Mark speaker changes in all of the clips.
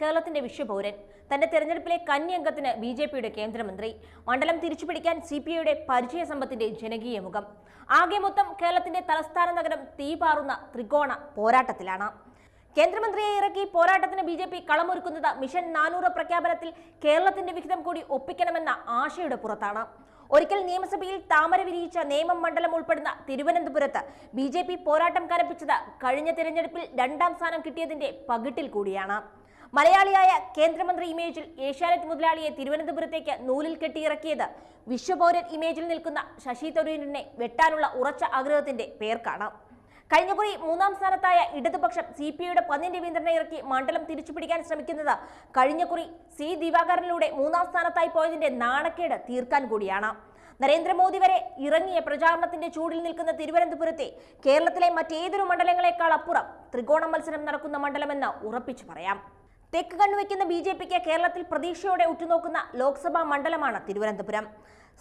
Speaker 1: കേരളത്തിന്റെ വിശ്വപൗരൻ. തന്റെ തെരഞ്ഞെടുപ്പിലെ കന്നി അംഗത്തിന് ബി ജെ പിയുടെ കേന്ദ്രമന്ത്രി. മണ്ഡലം തിരിച്ചുപിടിക്കാൻ സി പി ഐയുടെ പരിചയ സമ്പത്തിന്റെ ജനകീയ മുഖം. ആകെ മൊത്തം കേരളത്തിന്റെ തലസ്ഥാന നഗരം തീപാറുന്ന ത്രികോണ പോരാട്ടത്തിലാണ്. കേന്ദ്രമന്ത്രിയെ ഇറക്കി പോരാട്ടത്തിന് ബി ജെ പി കളമൊരുക്കുന്നത് മിഷൻ നാനൂറ് പ്രഖ്യാപനത്തിൽ കേരളത്തിന്റെ വിഹിതം കൂടി ഒപ്പിക്കണമെന്ന ആശയുടെ പുറത്താണ്. ഒരിക്കൽ നിയമസഭയിൽ താമര വിരിയിച്ച നിയമം മണ്ഡലം ഉൾപ്പെടുന്ന തിരുവനന്തപുരത്ത് ബി ജെ പി പോരാട്ടം കനപ്പിച്ചത് കഴിഞ്ഞ തിരഞ്ഞെടുപ്പിൽ രണ്ടാം സ്ഥാനം കിട്ടിയതിന്റെ പകിട്ടിൽ കൂടിയാണ്. മലയാളിയായ കേന്ദ്രമന്ത്രി ഇമേജിൽ ഏഷ്യാനെറ്റ് മുതലാളിയെ തിരുവനന്തപുരത്തേക്ക് നൂലിൽ കെട്ടിയിറക്കിയത്. വിശ്വപൗരൻ ഇമേജിൽ നിൽക്കുന്ന ശശി തരൂരിനെ വെട്ടാനുള്ള ഉറച്ച ആഗ്രഹത്തിന്റെ പേർ കാണാം കഴിഞ്ഞ കുറി മൂന്നാം സ്ഥാനത്തായ ഇടതുപക്ഷം സി പി ഐയുടെ പന്നിൻ രവീന്ദ്രനെ ഇറക്കി മണ്ഡലം തിരിച്ചുപിടിക്കാൻ ശ്രമിക്കുന്നത് കഴിഞ്ഞ കുറി സി ദിവാകരനിലൂടെ മൂന്നാം സ്ഥാനത്തായി പോയതിന്റെ നാണക്കേട് തീർക്കാൻ കൂടിയാണ്. നരേന്ദ്രമോദി വരെ ഇറങ്ങിയ പ്രചാരണത്തിന്റെ ചൂടിൽ നിൽക്കുന്ന തിരുവനന്തപുരത്തെ കേരളത്തിലെ മറ്റേതൊരു മണ്ഡലങ്ങളെക്കാൾ അപ്പുറം ത്രികോണ മത്സരം നടക്കുന്ന മണ്ഡലമെന്ന് ഉറപ്പിച്ചു പറയാം. തെക്ക് കണ്ണുവെക്കുന്ന ബി ജെ പിക്ക് കേരളത്തിൽ പ്രതീക്ഷയോടെ ഉറ്റുനോക്കുന്ന ലോക്സഭാ മണ്ഡലമാണ് തിരുവനന്തപുരം.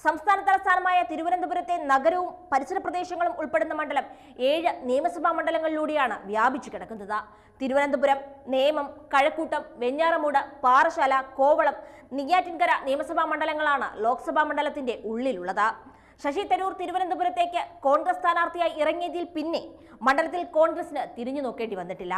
Speaker 1: സംസ്ഥാന തലസ്ഥാനമായ തിരുവനന്തപുരത്തെ നഗരവും പരിസര പ്രദേശങ്ങളും ഉൾപ്പെടുന്ന മണ്ഡലം ഏഴ് നിയമസഭാ മണ്ഡലങ്ങളിലൂടെയാണ് വ്യാപിച്ചു കിടക്കുന്നത്. തിരുവനന്തപുരം നേമം കഴക്കൂട്ടം വെഞ്ഞാറമൂട് പാറശാല കോവളം നെയ്യാറ്റിൻകര നിയമസഭാ മണ്ഡലങ്ങളാണ് ലോക്സഭാ മണ്ഡലത്തിന്റെ ഉള്ളിലുള്ളത്. ശശി തരൂർ തിരുവനന്തപുരത്തേക്ക് കോൺഗ്രസ് സ്ഥാനാർത്ഥിയായി ഇറങ്ങിയതിൽ പിന്നെ മണ്ഡലത്തിൽ കോൺഗ്രസിന് തിരിഞ്ഞു നോക്കേണ്ടി വന്നിട്ടില്ല.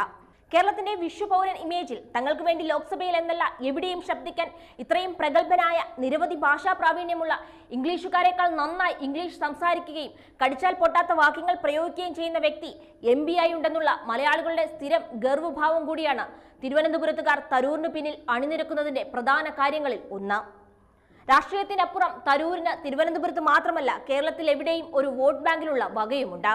Speaker 1: കേരളത്തിന്റെ വിശ്വപൗരൻ ഇമേജിൽ തങ്ങൾക്ക് വേണ്ടി ലോക്സഭയിൽ എന്നല്ല എവിടെയും ശബ്ദിക്കാൻ ഇത്രയും പ്രഗത്ഭനായ നിരവധി ഭാഷാ പ്രാവീണ്യമുള്ള ഇംഗ്ലീഷുകാരെക്കാൾ നന്നായി ഇംഗ്ലീഷ് സംസാരിക്കുകയും കടിച്ചാൽ പൊട്ടാത്ത വാക്യങ്ങൾ പ്രയോഗിക്കുകയും ചെയ്യുന്ന വ്യക്തി എം ബി ആയി ഉണ്ടെന്നുള്ള മലയാളികളുടെ സ്ഥിരം ഗർവഭാവം കൂടിയാണ് തിരുവനന്തപുരത്തുകാർ തരൂരിന് പിന്നിൽ അണിനിരക്കുന്നതിന്റെ പ്രധാന കാര്യങ്ങളിൽ ഒന്ന്. രാഷ്ട്രീയത്തിനപ്പുറം തരൂരിന് തിരുവനന്തപുരത്ത് മാത്രമല്ല കേരളത്തിൽ എവിടെയും ഒരു വോട്ട് ബാങ്കിലുള്ള വകയുമുണ്ട്.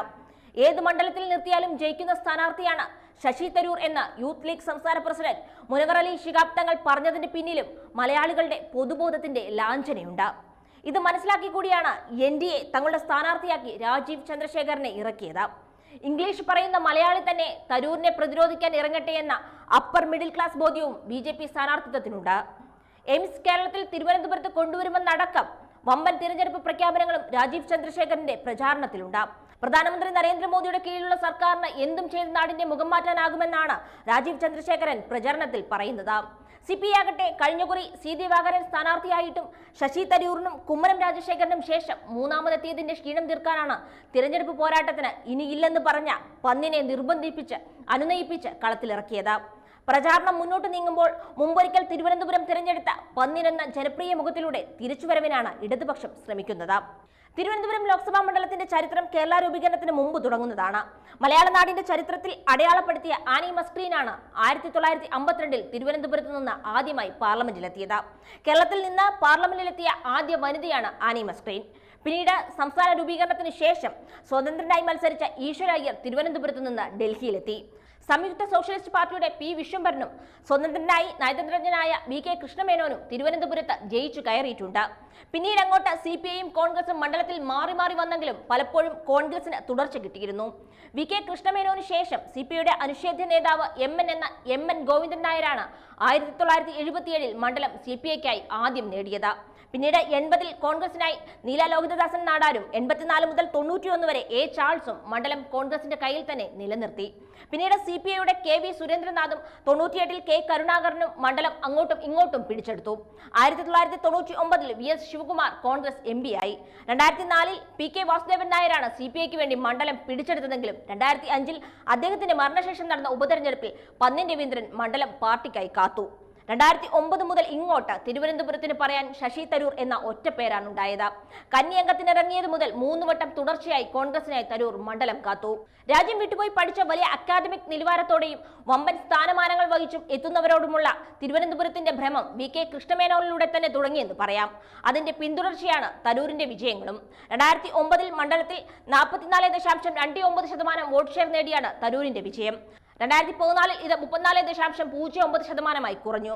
Speaker 1: ഏത് മണ്ഡലത്തിൽ നിർത്തിയാലും ജയിക്കുന്ന സ്ഥാനാർത്ഥിയാണ് ശശി തരൂർ എന്ന യൂത്ത് ലീഗ് സംസ്ഥാന പ്രസിഡന്റ് മുനവർ അലി ശിഹാബ് തങ്ങൾ പറഞ്ഞതിന് പിന്നിലും മലയാളികളുടെ പൊതുബോധത്തിന്റെ ലാഞ്ചനയുണ്ട്. ഇത് മനസ്സിലാക്കി കൂടിയാണ് എൻ ഡി എ തങ്ങളുടെ സ്ഥാനാർത്ഥിയാക്കി രാജീവ് ചന്ദ്രശേഖരനെ ഇറക്കിയത്. ഇംഗ്ലീഷ് പറയുന്ന മലയാളി തന്നെ തരൂരിനെ പ്രതിരോധിക്കാൻ ഇറങ്ങട്ടെ എന്ന അപ്പർ മിഡിൽ ക്ലാസ് ബോധ്യവും ബി ജെ പി സ്ഥാനാർത്ഥിത്വത്തിനുണ്ട്. എയിംസ് കേരളത്തിൽ തിരുവനന്തപുരത്ത് കൊണ്ടുവരുമെന്നടക്കം വമ്പൻ തിരഞ്ഞെടുപ്പ് പ്രഖ്യാപനങ്ങളും രാജീവ് ചന്ദ്രശേഖരന്റെ പ്രചാരണത്തിലുണ്ട്. പ്രധാനമന്ത്രി നരേന്ദ്രമോദിയുടെ കീഴിലുള്ള സർക്കാരിന് എന്തും ചെയ്ത് നാടിന്റെ മുഖം മാറ്റാനാകുമെന്നാണ് രാജീവ് ചന്ദ്രശേഖരൻ പ്രചരണത്തിൽ പറയുന്നത്. സി പി ആകട്ടെ കഴിഞ്ഞകുറി സി ദിവാകരൻ സ്ഥാനാർത്ഥിയായിട്ടും ശശി തരൂറിനും കുമ്മനം രാജശേഖരനും ശേഷം മൂന്നാമതെത്തിയതിന്റെ ക്ഷീണം തീർക്കാനാണ് തിരഞ്ഞെടുപ്പ് പോരാട്ടത്തിന് ഇനിയില്ലെന്ന് പറഞ്ഞ പന്നിനെ നിർബന്ധിപ്പിച്ച് അനുനയിപ്പിച്ച് കളത്തിലിറക്കിയത്. പ്രചാരണം മുന്നോട്ട് നീങ്ങുമ്പോൾ മുമ്പൊരിക്കൽ തിരുവനന്തപുരം തിരഞ്ഞെടുത്ത പന്നിനെന്ന ജനപ്രിയ മുഖത്തിലൂടെ തിരിച്ചുവരവിനാണ് ഇടതുപക്ഷം ശ്രമിക്കുന്നത്. തിരുവനന്തപുരം ലോക്സഭാ മണ്ഡലത്തിന്റെ ചരിത്രം കേരള രൂപീകരണത്തിന് മുമ്പ് തുടങ്ങുന്നതാണ്. മലയാള നാടിന്റെ ചരിത്രത്തിൽ അടയാളപ്പെടുത്തിയ ആനി മസ്ക്രീനാണ് ആയിരത്തി തൊള്ളായിരത്തി അമ്പത്തിരണ്ടിൽ തിരുവനന്തപുരത്ത് നിന്ന് ആദ്യമായി പാർലമെന്റിലെത്തിയത്. കേരളത്തിൽ നിന്ന് പാർലമെന്റിലെത്തിയ ആദ്യ വനിതയാണ് ആനി മസ്ക്രീൻ. പിന്നീട് സംസ്ഥാന രൂപീകരണത്തിന് ശേഷം സ്വതന്ത്രനായി മത്സരിച്ച ഈശ്വര അയ്യർ തിരുവനന്തപുരത്ത് നിന്ന് ഡൽഹിയിലെത്തി. സംയുക്ത സോഷ്യലിസ്റ്റ് പാർട്ടിയുടെ പി വിശ്വംഭരനും സ്വതന്ത്രനായി നയതന്ത്രജ്ഞനായ വി കെ കൃഷ്ണമേനോനും തിരുവനന്തപുരത്ത് ജയിച്ചു കയറിയിട്ടുണ്ട്. പിന്നീട് അങ്ങോട്ട് സി പി ഐയും കോൺഗ്രസും മണ്ഡലത്തിൽ മാറി മാറി വന്നെങ്കിലും പലപ്പോഴും കോൺഗ്രസിന് തുടർച്ച കിട്ടിയിരുന്നു. വി കെ കൃഷ്ണമേനോന് ശേഷം സി പി ഐയുടെ അനുഷേധ്യ നേതാവ് എം എൻ എന്ന എം എൻ ഗോവിന്ദൻ നായരാണ് ആയിരത്തി തൊള്ളായിരത്തി എഴുപത്തിയേഴിൽ മണ്ഡലം സി പി ഐക്കായി ആദ്യം നേടിയത്. പിന്നീട് എൺപതിൽ കോൺഗ്രസിനായി നീല ലോഹിതദാസൻ നാടാരും എൺപത്തിനാല് മുതൽ തൊണ്ണൂറ്റിയൊന്ന് വരെ എ ചാൾസും മണ്ഡലം കോൺഗ്രസിന്റെ കയ്യിൽ തന്നെ നിലനിർത്തി. പിന്നീട് സി പി ഐയുടെ കെ വി സുരേന്ദ്രനാഥും തൊണ്ണൂറ്റിയെട്ടിൽ കെ കരുണാകരനും മണ്ഡലം അങ്ങോട്ടും ഇങ്ങോട്ടും പിടിച്ചെടുത്തു. ആയിരത്തി തൊള്ളായിരത്തി തൊണ്ണൂറ്റി ഒമ്പതിൽ V S Sivakumar Congress M P ആയി. രണ്ടായിരത്തി നാലിൽ പി കെ വാസുദേവൻ നായരാണ് സി പി ഐക്ക് വേണ്ടി മണ്ഡലം പിടിച്ചെടുത്തതെങ്കിലും രണ്ടായിരത്തി അഞ്ചിൽ അദ്ദേഹത്തിന്റെ മരണശേഷം നടന്ന ഉപതെരഞ്ഞെടുപ്പിൽ പന്നിൻ രവീന്ദ്രൻ മണ്ഡലം പാർട്ടിക്കായി കാത്തു. രണ്ടായിരത്തി ഒമ്പത് മുതൽ ഇങ്ങോട്ട് തിരുവനന്തപുരത്തിന് പറയാൻ ശശി തരൂർ എന്ന ഒറ്റ പേരാണ് ഉണ്ടായത്. കന്യംഗത്തിനിറങ്ങിയത് മുതൽ മൂന്ന് വട്ടം തുടർച്ചയായി കോൺഗ്രസിനായി തരൂർ മണ്ഡലം കാത്തു. രാജ്യം വിട്ടുപോയി പഠിച്ച വലിയ അക്കാദമിക് നിലവാരത്തോടെയും വമ്പൻ സ്ഥാനമാനങ്ങൾ വഹിച്ചും എത്തുന്നവരോടുമുള്ള തിരുവനന്തപുരത്തിന്റെ ഭ്രമം വി കെ കൃഷ്ണമേനോനിലൂടെ തന്നെ തുടങ്ങിയെന്ന് പറയാം. അതിന്റെ പിന്തുടർച്ചയാണ് തരൂരിന്റെ വിജയങ്ങളും. രണ്ടായിരത്തി ഒമ്പതിൽ മണ്ഡലത്തിൽ നാൽപ്പത്തിനാല് ദശാംശം രണ്ട് ഒമ്പത് ശതമാനം വോട്ട് ഷെയർ നേടിയാണ് തരൂരിന്റെ വിജയം. രണ്ടായിരത്തി പതിനാലിൽ ഇത് മുപ്പത്തിനാല് ദശാംശം പൂജ്യം ഒമ്പത് ശതമാനമായി കുറഞ്ഞു.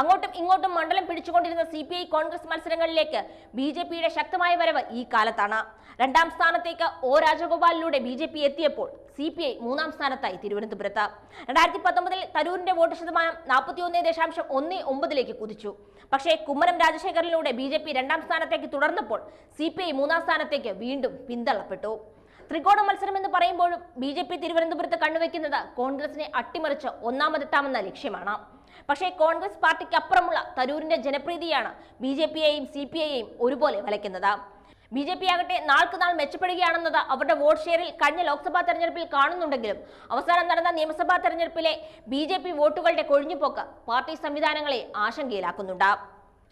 Speaker 1: അങ്ങോട്ടും ഇങ്ങോട്ടും മണ്ഡലം പിടിച്ചുകൊണ്ടിരുന്ന സി പി ഐ കോൺഗ്രസ് മത്സരങ്ങളിലേക്ക് ബി ജെ പിയുടെ ശക്തമായ വരവ് ഈ കാലത്താണ്. രണ്ടാം സ്ഥാനത്തേക്ക് ഒ രാജഗോപാലിലൂടെ ബി ജെ പി എത്തിയപ്പോൾ സി പി ഐ മൂന്നാം സ്ഥാനത്തായി തിരുവനന്തപുരത്ത്. രണ്ടായിരത്തി പത്തൊമ്പതിൽ തരൂരിന്റെ വോട്ട് ശതമാനം നാൽപ്പത്തിയൊന്ന് ദശാംശം ഒന്ന് ഒമ്പതിലേക്ക് കുതിച്ചു. പക്ഷേ കുമ്മനം രാജശേഖരനിലൂടെ ബി ജെ പി രണ്ടാം സ്ഥാനത്തേക്ക് തുടർന്നപ്പോൾ സി പി ഐ മൂന്നാം സ്ഥാനത്തേക്ക് വീണ്ടും പിന്തള്ളപ്പെട്ടു. ത്രികോണ മത്സരം എന്ന് പറയുമ്പോഴും ബി ജെ പി തിരുവനന്തപുരത്ത് കണ്ണുവെക്കുന്നത് കോൺഗ്രസിനെ അട്ടിമറിച്ച് ഒന്നാമതെത്താമെന്ന ലക്ഷ്യമാണ്. പക്ഷേ കോൺഗ്രസ് പാർട്ടിക്ക് അപ്പുറമുള്ള തരൂരിന്റെ ജനപ്രീതിയാണ് ബി ജെ പിയെയും സി പി ഐയെയും ഒരുപോലെ വലയ്ക്കുന്നത്. ബി ജെ പി ആകട്ടെ നാൾക്ക് നാൾ മെച്ചപ്പെടുകയാണെന്നത് അവരുടെ വോട്ട് ഷെയറിൽ കഴിഞ്ഞ ലോക്സഭാ തെരഞ്ഞെടുപ്പിൽ കാണുന്നുണ്ടെങ്കിലും അവസാനം നടന്ന നിയമസഭാ തെരഞ്ഞെടുപ്പിലെ ബി ജെ പി വോട്ടുകളുടെ കൊഴിഞ്ഞുപോക്ക് പാർട്ടി സംവിധാനങ്ങളെ ആശങ്കയിലാക്കുന്നുണ്ട്.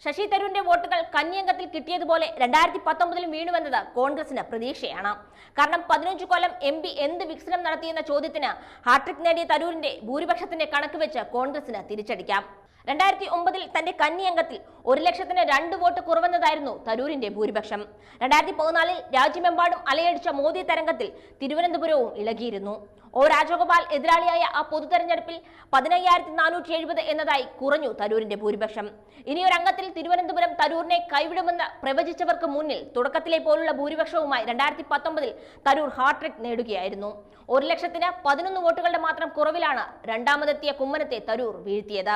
Speaker 1: ശശി തരൂരിന്റെ വോട്ടുകൾ കന്നിയംഗത്തിൽ കിട്ടിയതുപോലെ രണ്ടായിരത്തി പത്തൊമ്പതിലും വീണുവെന്നത് കോൺഗ്രസിന് പ്രതീക്ഷയാണ്. കാരണം പതിനഞ്ചു കൊല്ലം എം പി എന്ത് വികസനം നടത്തിയെന്ന ചോദ്യത്തിന് ഹാട്രിക് നേടിയ തരൂരിന്റെ ഭൂരിപക്ഷത്തിന്റെ കണക്ക് വെച്ച് കോൺഗ്രസിന് തിരിച്ചടിക്കാം. രണ്ടായിരത്തി ഒമ്പതിൽ തന്റെ കന്നി അംഗത്തിൽ ഒരു ലക്ഷത്തിന് രണ്ട് വോട്ട് കുറവെന്നതായിരുന്നു തരൂരിന്റെ ഭൂരിപക്ഷം. രണ്ടായിരത്തി പതിനാലിൽ രാജ്യമെമ്പാടും അലയടിച്ച മോദി തരംഗത്തിൽ തിരുവനന്തപുരവും ഇളകിയിരുന്നു. ഒ രാജഗോപാൽ എതിരാളിയായ ആ പൊതു തെരഞ്ഞെടുപ്പിൽ പതിനയ്യായിരത്തി നാനൂറ്റി എഴുപത് എന്നതായി കുറഞ്ഞു തരൂരിന്റെ ഭൂരിപക്ഷം. ഇനിയൊരംഗത്തിൽ തിരുവനന്തപുരം തരൂരിനെ കൈവിടുമെന്ന് പ്രവചിച്ചവർക്ക് മുന്നിൽ തുടക്കത്തിലെ പോലുള്ള ഭൂരിപക്ഷവുമായി രണ്ടായിരത്തി പത്തൊമ്പതിൽ തരൂർ ഹാട്രിക് നേടുകയായിരുന്നു. ഒരു ലക്ഷത്തിന് പതിനൊന്ന് വോട്ടുകളുടെ മാത്രം കുറവിലാണ് രണ്ടാമതെത്തിയ കുമ്മനത്തെ തരൂർ വീഴ്ത്തിയത്.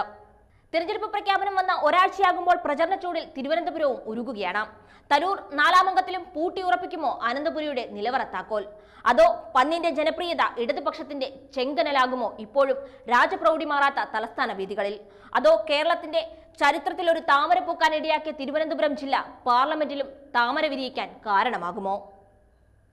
Speaker 1: തിരഞ്ഞെടുപ്പ് പ്രഖ്യാപനം വന്ന ഒരാഴ്ചയാകുമ്പോൾ പ്രചരണ ചൂടിൽ തിരുവനന്തപുരവും ഉരുകുകയാണ്. തരൂർ നാലാമംഗത്തിലും പൂട്ടി ഉറപ്പിക്കുമോ അനന്തപുരിയുടെ നിലവറ താക്കോൽ? അതോ പന്നിന്റെ ജനപ്രിയത ഇടതുപക്ഷത്തിന്റെ ചെങ്കനലാകുമോ ഇപ്പോഴും രാജപ്രൗഢി മാറാത്ത തലസ്ഥാന വീതികളിൽ? അതോ കേരളത്തിന്റെ ചരിത്രത്തിൽ ഒരു താമര പൂക്കാൻ ഇടയാക്കിയ തിരുവനന്തപുരം ജില്ല പാർലമെന്റിലും താമര വിരിയിക്കാൻ കാരണമാകുമോ?